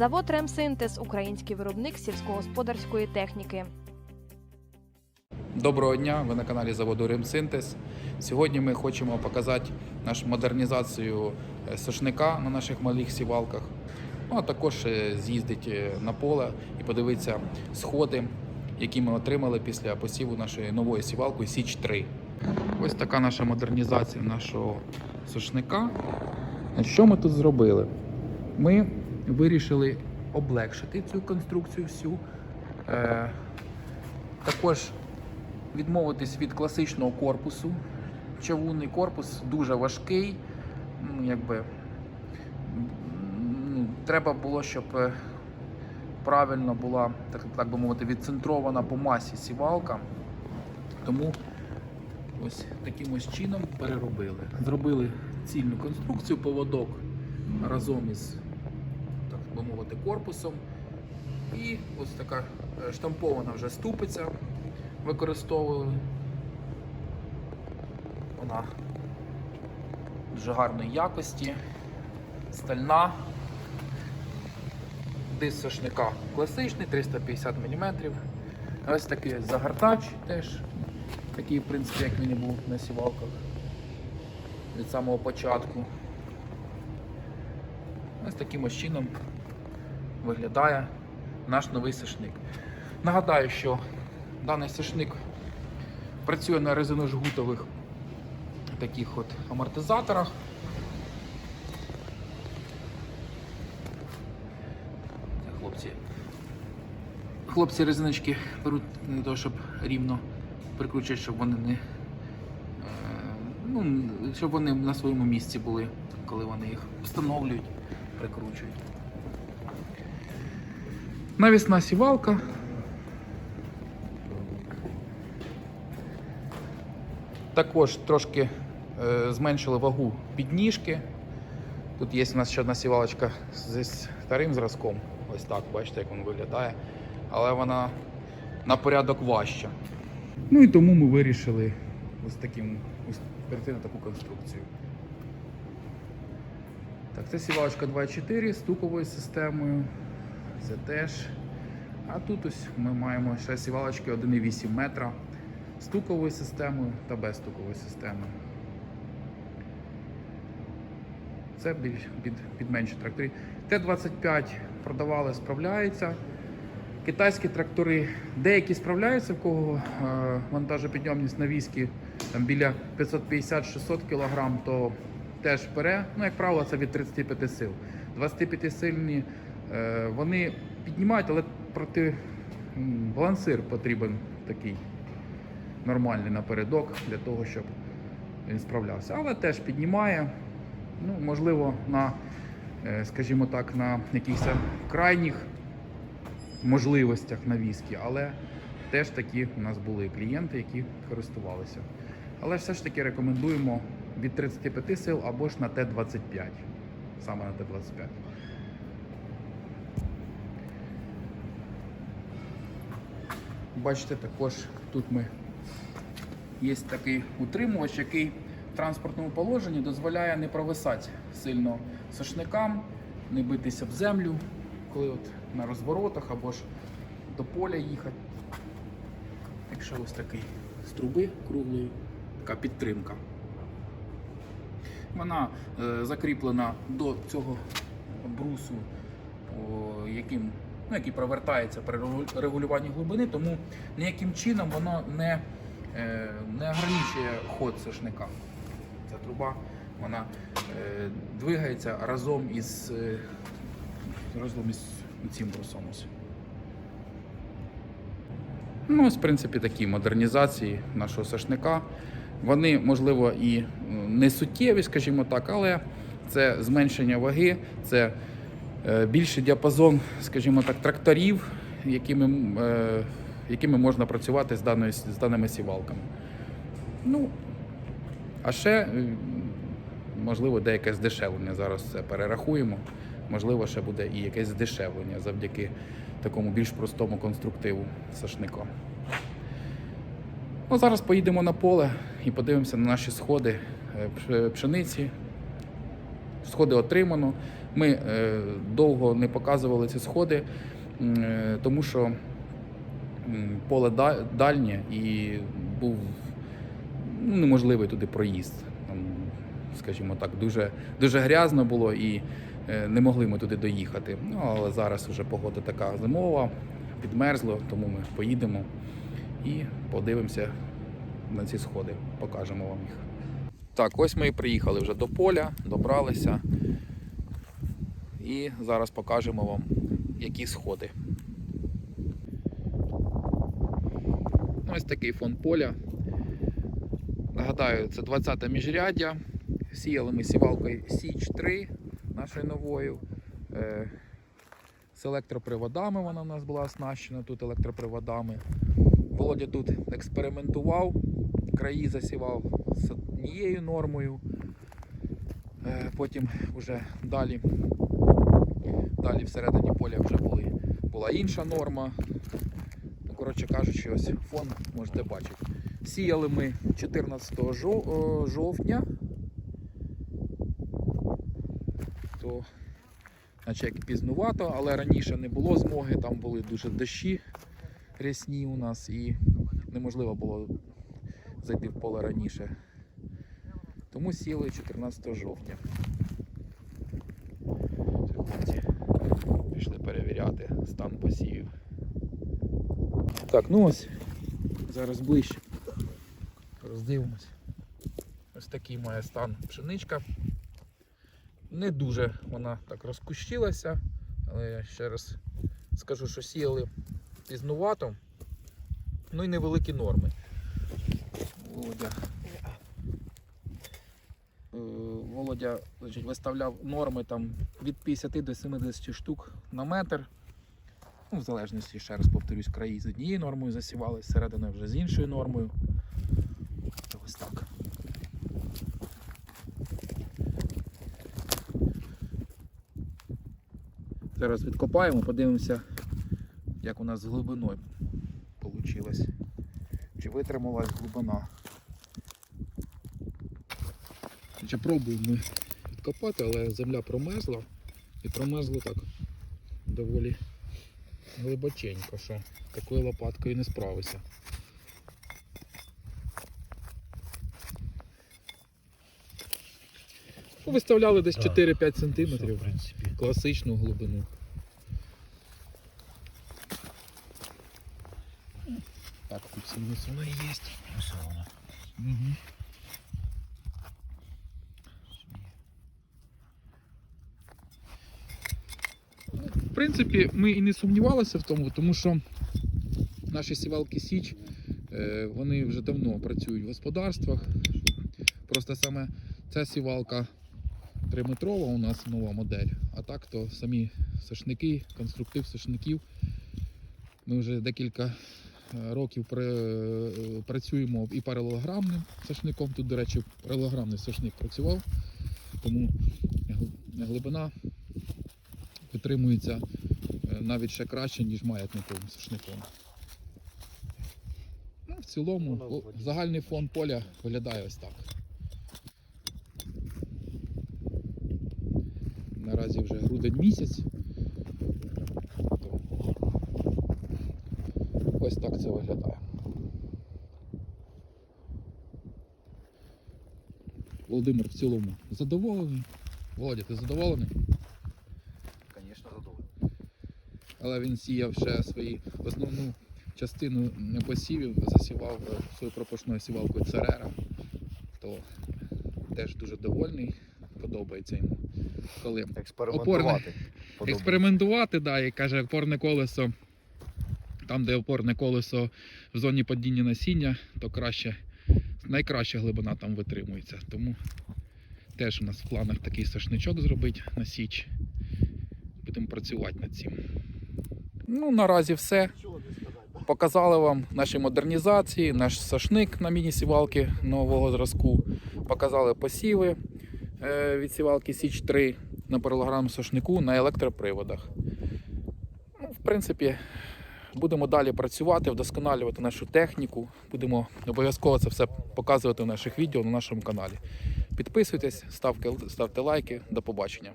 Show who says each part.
Speaker 1: Завод Ремсинтез український виробник сільськогосподарської техніки.
Speaker 2: Доброго дня, ви на каналі заводу Римсинтез. Сьогодні ми хочемо показати нашу модернізацію е, сошника на наших малих сівалках. Ну, а також е, з'їздити на поле і подивитися сходи, які ми отримали після посіву нашої нової сівалки Січ 3. Ось така наша модернізація нашого сошника. Що ми тут зробили? Ми вирішили облегшити цю конструкцію всю. Е, також відмовитись від класичного корпусу. Чавунний корпус дуже важкий. Ну, якби, ну, треба було, щоб е, правильно була, так, так би мовити, відцентрована по масі сівалка. Тому ось таким ось чином переробили. Зробили цільну конструкцію, поводок разом із би мовити, корпусом. І ось така е, штампована вже ступиця використовували. Вона дуже гарної якості, стальна. Диск сошника класичний, 350 мм. Ось такий загортач теж, такий, в принципі, як він і був на сівалках від самого початку. Ось таким ось чином виглядає наш новий сошник. Нагадаю, що даний сошник працює на резиножгутових таких от амортизаторах. Хлопці. Хлопці резиночки беруть для того, щоб рівно прикручувати, щоб вони не. е, Ну, щоб вони на своєму місці були, коли вони їх встановлюють, прикручують. Навісна сівалка. Також трошки е, зменшили вагу підніжки. Тут є у нас ще одна сівалочка зі старим зразком. Ось так, бачите, як він виглядає. Але вона на порядок важча. Ну і тому ми вирішили ось таким ось перейти на таку конструкцію. Так, це сівалочка 2.4 з стуковою системою. Це теж. А тут ось ми маємо ще сівалочки 1,8 метра стуковою системою та без стукової системи. Це більш під, під менші трактори. Т-25 продавали, справляється. Китайські трактори деякі справляються, в кого е, вантажопідйомність на візки там, біля 550-600 кг, то теж бере. Ну, як правило, це від 35 сил. 25 сильні вони піднімають, але проти балансир потрібен такий нормальний напередок для того, щоб він справлявся. Але теж піднімає. Ну, можливо, на, е, скажімо так, на якихось крайніх можливостях на віскі, але теж такі у нас були клієнти, які користувалися. Але все ж таки рекомендуємо від 35 сил або ж на Т-25. Саме на Т-25. Бачите, також тут ми є такий утримувач, який в транспортному положенні дозволяє не провисати сильно сошникам, не битися в землю, коли от на розворотах або ж до поля їхати. Якщо ось такий з труби круглої, така підтримка. Вона е, закріплена до цього брусу, о, яким, ну, який провертається при регулюванні глибини, тому ніяким чином воно не, е, не ограничує ход сошника. Ця труба вона е, двигається разом із, е, разом із цим брусом. Ну, ось, в принципі, такі модернізації нашого сошника. Вони, можливо, і не суттєві, скажімо так, але це зменшення ваги, це більший діапазон, скажімо так, тракторів, якими, е, якими можна працювати з, даною, з даними сівалками. Ну, а ще, е, можливо, деяке здешевлення. Зараз це перерахуємо. Можливо, ще буде і якесь здешевлення завдяки такому більш простому конструктиву сошника. Ну, зараз поїдемо на поле і подивимося на наші сходи е, пшениці, сходи отримано. Ми е, довго не показували ці сходи, е, тому що поле дальнє і був ну, неможливий туди проїзд. Скажімо так, дуже, дуже грязно було і е, не могли ми туди доїхати. Ну, але зараз вже погода така зимова, підмерзло, тому ми поїдемо і подивимося на ці сходи, покажемо вам їх. Так, ось ми і приїхали вже до поля, добралися. І зараз покажемо вам, які сходи. Ось такий фон поля. Нагадаю, це 20-те міжряддя. Сіяли ми сівалкою Січ 3 нашою новою. Е, З електроприводами вона у нас була оснащена тут електроприводами. Володя тут експериментував, краї засівав з однією нормою. Е, Потім вже далі, далі всередині поля вже були, була інша норма. Ну, коротше кажучи, ось фон можете бачити. Сіяли ми 14 жовтня. То, наче як пізнувато, але раніше не було змоги, там були дуже дощі рясні у нас і неможливо було зайти в поле раніше. Тому сіли 14 жовтня. Хлопці пішли перевіряти стан посівів. Так, ну ось зараз ближче. Роздивимось. Ось такий має стан пшеничка. Не дуже вона так розкущилася, але я ще раз скажу, що сіяли пізнувато. Ну і невеликі норми. Володя. Е, Володя значить, виставляв норми там від 50 до 70 штук на метр. Ну, в залежності, ще раз повторюсь, краї з однією нормою засівали, середина вже з іншою нормою. Ось так. Зараз відкопаємо, подивимося, як у нас з глибиною вийшло. Чи витрималась глибина. Чи пробуємо ми відкопати, але земля промерзла і промерзло так доволі глибоченько, що такою лопаткою не справишся. Ну, Виставляли десь 4-5
Speaker 3: Все,
Speaker 2: сантиметрів.
Speaker 3: в принципі.
Speaker 2: класичну глибину. Так, тут сильність воно є. Угу. Принципі, ми і не сумнівалися в тому, тому що наші сівалки Січ, е, вони вже давно працюють в господарствах. Просто саме ця сівалка 3-метрова у нас нова модель. А так то самі сошники, конструктив сошників. Ми вже декілька е, років працюємо і паралелограмним сошником. Тут, до речі, паралелограмний сошник працював, тому гл- глибина витримується е, навіть ще краще, ніж маятниковим сошником. Ну, в цілому, загальний фон поля виглядає ось так. Наразі вже грудень місяць. Ось так це виглядає. Володимир в цілому задоволений. Володя, ти задоволений?
Speaker 3: Звісно, задоволений.
Speaker 2: Але він сіяв ще свою основну частину посівів, засівав е, свою пропашною сівалкою Церера. То теж дуже довольний, подобається йому. Коли
Speaker 3: Експериментувати. подобається.
Speaker 2: експериментувати, да, і каже, опорне колесо, там, де опорне колесо в зоні падіння насіння, то краще, найкраща глибина там витримується. Тому теж у нас в планах такий сошничок зробити на січ. Будемо працювати над цим. Ну, наразі все. Показали вам наші модернізації, наш сошник на міні-сівалки нового зразку. Показали посіви е, від сівалки Січ 3 на паралограмному сошнику на електроприводах. Ну, в принципі, будемо далі працювати, вдосконалювати нашу техніку. Будемо обов'язково це все показувати в наших відео на нашому каналі. Підписуйтесь, ставте лайки. До побачення.